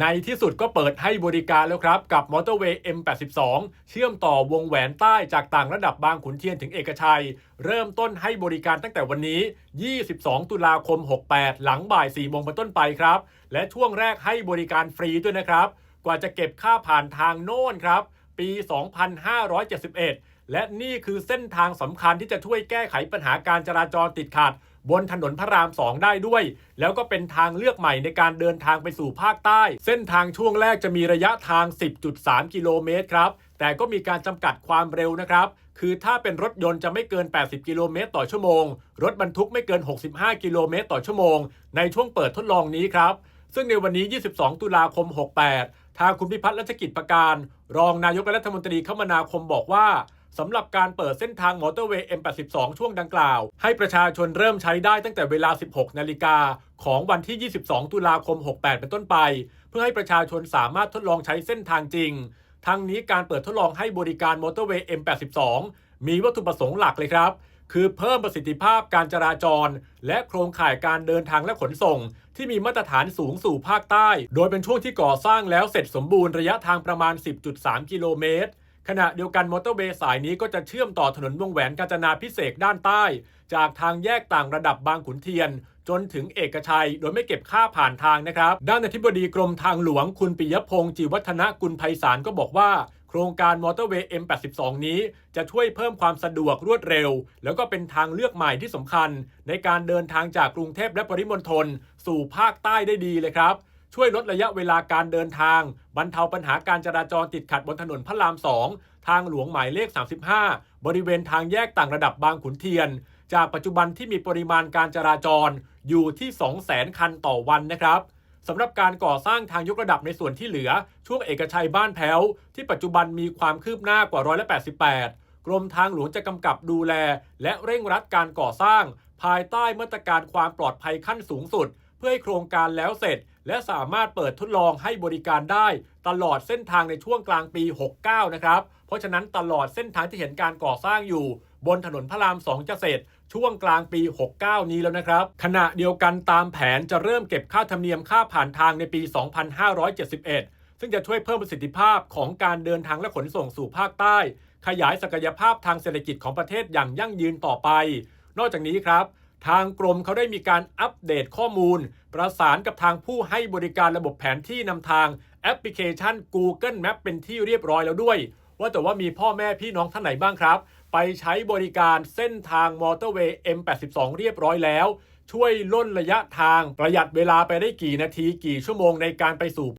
ในที่สุดก็เปิดให้บริการแล้วครับกับมอเตอร์เวย์ M82 เชื่อมต่อวงแหวนใต้จากต่างระดับบางขุนเทียนถึงเอกชัย เริ่มต้นให้บริการตั้งแต่วันนี้ 22 ตุลาคม 68 หลังบ่าย 4 โมงเป็นต้นไปครับ และช่วงแรกให้บริการฟรีด้วยนะครับ กว่าจะเก็บค่าผ่านทางโน่นครับ ปี 2571 และนี่คือเส้นทางสำคัญที่จะช่วยแก้ไขปัญหาการจราจรติดขัด บนถนนพระราม 2 ได้ด้วย แล้วก็เป็นทางเลือกใหม่ในการเดินทางไปสู่ภาคใต้ เส้นทางช่วงแรกจะมีระยะทาง 10.3 กิโลเมตรครับ แต่ก็มีการจำกัดความเร็วนะครับคือถ้าเป็นรถยนต์จะไม่เกิน 80 กิโลเมตรต่อชั่วโมง รถบรรทุกไม่เกิน 65 กิโลเมตรต่อชั่วโมง ในช่วงเปิดทดลองนี้ครับ ซึ่งในวันนี้ 22 ตุลาคม 68 ทางคุณพิพัฒน์รัชกิจประการ รองนายกรัฐมนตรีคมนาคมบอกว่าสำหรับการเปิดเส้นทางมอเตอร์เวย์ M82 ช่วงดังกล่าว ให้ประชาชนเริ่มใช้ได้ตั้งแต่เวลา 16 นาฬิกาของวันที่ 22 ตุลาคม 68 เป็นต้นไป เพื่อให้ประชาชนสามารถทดลองใช้เส้นทางจริง ทั้งนี้การเปิดทดลองให้บริการมอเตอร์เวย์ M82 มีวัตถุประสงค์หลักเลยครับ คือเพิ่มประสิทธิภาพการจราจร และโครงข่ายการเดินทางและขนส่ง ที่มีมาตรฐานสูงสู่ภาคใต้ โดยเป็นช่วงที่ก่อสร้างแล้วเสร็จสมบูรณ์ระยะทางประมาณ 10.3 กิโลเมตร ขณะเดียวกันมอเตอร์เวย์สายนี้ก็จะเชื่อมต่อถนนวงแหวนกาญจนาพิเศษด้านใต้ จากทางแยกต่างระดับบางขุนเทียนจนถึงเอกชัยโดยไม่เก็บค่าผ่านทางนะครับ ด้านอธิบดีกรมทางหลวงคุณปิยพงศ์จิวัฒนกุลไพศาลก็บอกว่า โครงการมอเตอร์เวย์ M82 นี้จะช่วยเพิ่มความสะดวกรวดเร็ว แล้วก็เป็นทางเลือกใหม่ที่สำคัญ ในการเดินทางจากกรุงเทพและปริมณฑลสู่ภาคใต้ได้ดีเลยครับ ช่วยลดระยะเวลาการเดินทาง บรรเทาปัญหาการจราจรติดขัดบนถนนพระราม 2 ทางหลวงหมายเลข 35 บริเวณทางแยกต่างระดับบางขุนเทียน จากปัจจุบันที่มีปริมาณการจราจรอยู่ที่ 200,000 คันต่อวันนะครับ สำหรับการก่อสร้างทางยกระดับในส่วนที่เหลือ ช่วงเอกชัยบ้านแพ้ว ที่ปัจจุบันมีความคืบหน้ากว่าร้อยละ88 กรมทางหลวงจะกำกับดูแล และเร่งรัดการก่อสร้าง ภายใต้มาตรการความปลอดภัยขั้นสูงสุด เพื่อให้โครงการแล้วเสร็จ และสามารถเปิดทดลองให้บริการได้ ตลอดเส้นทางในช่วงกลางปี 69 นะครับ เพราะฉะนั้นตลอดเส้นทางที่เห็นการก่อสร้างอยู่ บนถนนพระราม2จะเสร็จช่วงกลางปี 69 นี้แล้วนะครับ ขณะเดียวกันตามแผนจะเริ่มเก็บค่าธรรมเนียมค่าผ่านทางในปี 2571 ซึ่งจะช่วยเพิ่มประสิทธิภาพของการเดินทางและขนส่งสู่ภาคใต้ ขยายศักยภาพทางเศรษฐกิจของประเทศอย่างยั่งยืนต่อไป นอกจากนี้ครับ ทางกรมเขาได้มีการอัปเดตข้อมูล ประสานกับทางผู้ให้บริการระบบแผนที่นำทางแอปพลิเคชัน Google Map เป็นที่เรียบร้อยแล้วด้วย ว่าแต่ว่ามีพ่อแม่พี่น้องท่านไหนบ้างครับ ไปใช้บริการเส้นทางมอเตอร์เวย์ M82 เรียบร้อยแล้ว ช่วยล่นระยะทางประหยัดเวลาไปได้กี่นาทีกี่ชั่วโมงในการไปสู่